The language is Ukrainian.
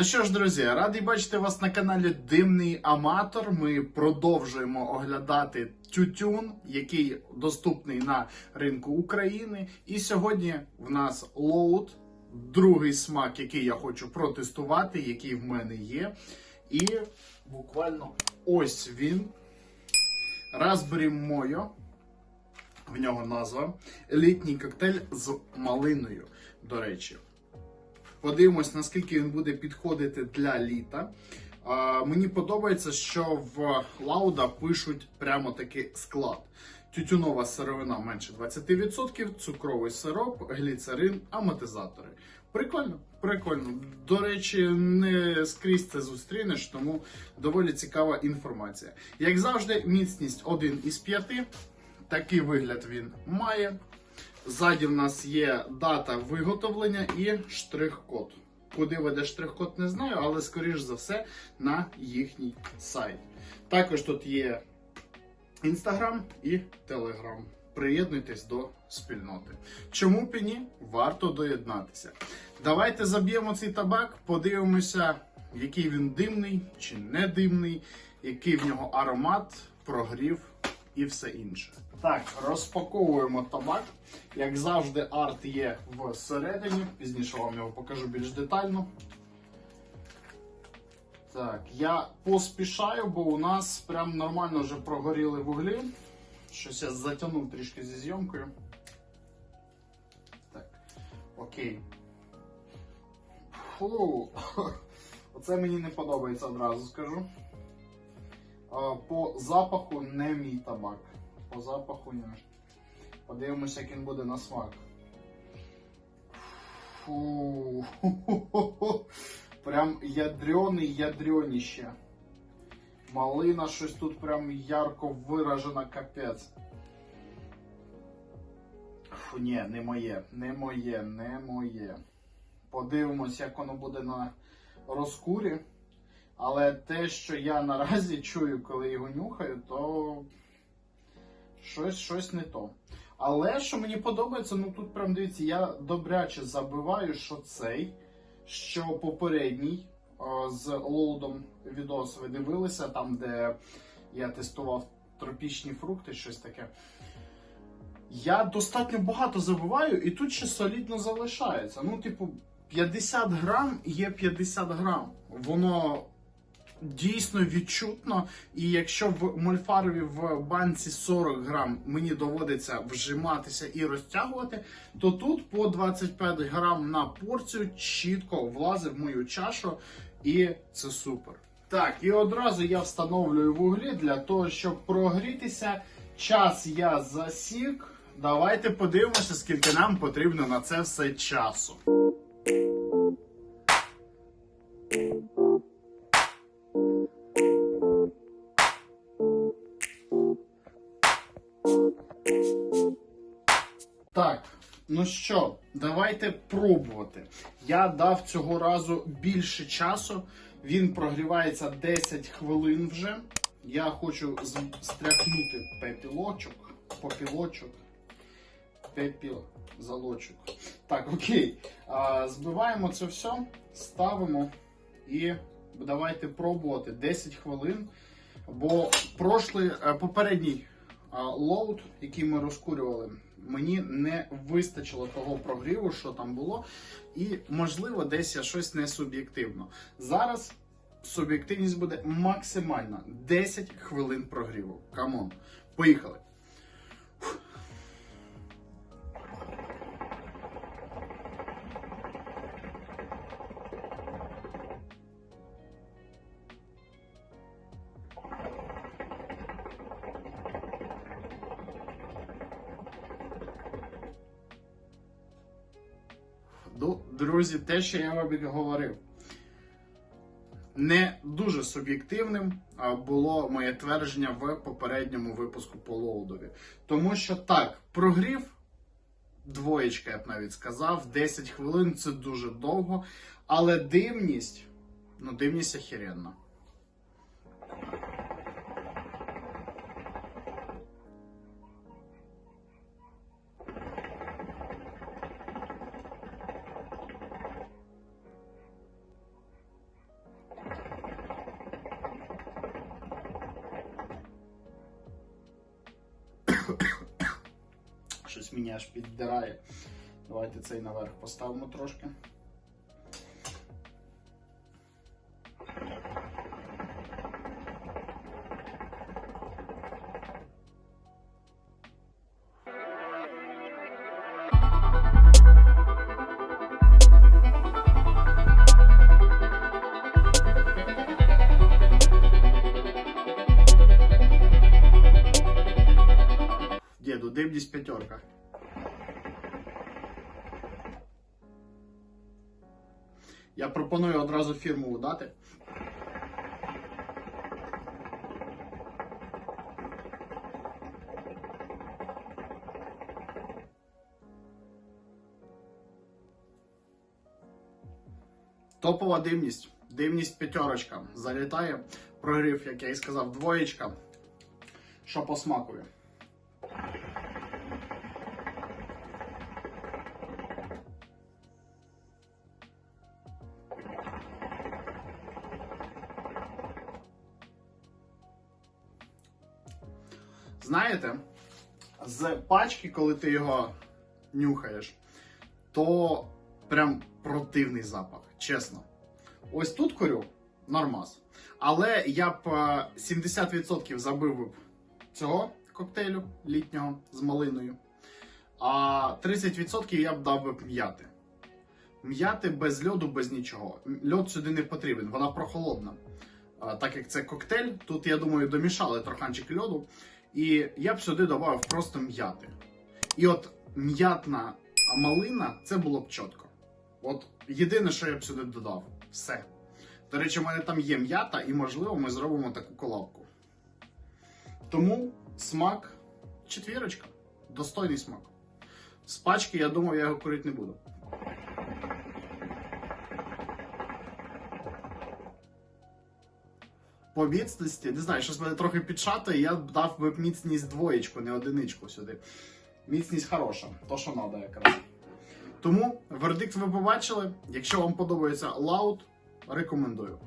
Ну що ж, друзі, радий бачити вас на каналі Димний Аматор. Ми продовжуємо оглядати тютюн, який доступний на ринку України. І сьогодні в нас лоуд, другий смак, який я хочу протестувати, який в мене є. І буквально ось він. Raspberry Moyo. В нього назва. Елітній коктейль з малиною, до речі. Подивимось, наскільки він буде підходити для літа. Мені подобається, що в Лауда пишуть прямо такий склад. Тютюнова сировина менше 20%, цукровий сироп, гліцерин, аматизатори. Прикольно, прикольно. До речі, не скрізь це зустрінеш, тому доволі цікава інформація. Як завжди, міцність 1 із 5. Такий вигляд він має. Ззаді в нас є дата виготовлення і штрих-код. Куди веде штрих-код, не знаю, але скоріш за все на їхній сайт. Також тут є Інстаграм і Телеграм. Приєднуйтесь до спільноти. Чому б і ні? Варто доєднатися. Давайте заб'ємо цей табак, подивимося, який він димний чи не димний, який в нього аромат, прогрів і все інше. Так, розпаковуємо табак. Як завжди, арт є всередині. Пізніше вам його покажу більш детально. Так, я поспішаю, бо у нас прям нормально вже прогоріли вуглі. Щось я затягнув трішки зі зйомкою. Так, окей. Фу. Оце мені не подобається одразу скажу. По запаху не мій табак. По запаху ні. Подивимося, як він буде на смак. Фу. Прям ядрений ядренище. Малина щось тут прям ярко виражена, капець. Фу, ні, не моє, не моє, не моє. Подивимось, як воно буде на розкурі. Але те, що я наразі чую, коли його нюхаю, то щось, щось не то. Але що мені подобається, ну тут прям дивіться, я добряче забиваю, що цей, що попередній з лоудом відос ви дивилися, там, де я тестував тропічні фрукти, щось таке. Я достатньо багато забиваю, і тут ще солідно залишається. Ну, типу, 50 грам є 50 грам. Воно дійсно відчутно. І якщо в мольфарові в банці 40 грам мені доводиться вжиматися і розтягувати, то тут по 25 грам на порцію чітко влазить в мою чашу, і це супер. Так, і одразу я встановлюю вуглі для того, щоб прогрітися. Час я засік. Давайте подивимося, скільки нам потрібно на це все часу. Так, ну що, давайте пробувати. Я дав цього разу більше часу. Він прогрівається 10 хвилин вже. Я хочу стряхнути пепілочок, попілочок, пепіл, залочок. Так, окей. А, збиваємо це все, ставимо і давайте пробувати 10 хвилин. Бо прошлий, е, попередній лоуд, який ми розкурювали, мені не вистачило того прогріву, що там було. І, можливо, десь я щось не суб'єктивно. Зараз суб'єктивність буде максимальна 10 хвилин прогріву. Камон. Поїхали. Друзі, те, що я вам говорив. Не дуже суб'єктивним було моє твердження в попередньому випуску по лоудові. Тому що так, прогрів двоєчка, я б навіть сказав, 10 хвилин це дуже довго, але дивність, ну, дивність охеренна. Щось мені аж піддирає. Давайте цей наверх поставимо трошки. Дивність п'ятерка. Я пропоную одразу фірму дати. Топова дивність. Дивність п'ятерочка. Залітає. Прогрів, як я і сказав, двоєчка. Що по Знаєте, з пачки, коли ти його нюхаєш, то прям противний запах, чесно. Ось тут курю нормас. Але я б е, 70% забив б цього коктейлю літнього з малиною. А 30% я б дав би м'яти. М'яти без льоду, без нічого. Льод сюди не потрібен, вона прохолодна. А, так як це коктейль, тут, я думаю, домішали троханчик льоду. І я б сюди додав просто м'яти. І от м'ятна малина це було б чітко. От єдине, що я б сюди додав. Все. До речі, у мене там є м'ята, і можливо ми зробимо таку колабку. Тому смак четвірочка. Достойний смак. З пачки, я думаю, я його курити не буду. По міцності, не знаю, щось мене трохи підшати, я б дав би міцність двоєчку, не одиничку сюди. Міцність хороша, то що треба якраз. Тому вердикт ви побачили. Якщо вам подобається лаут, рекомендую.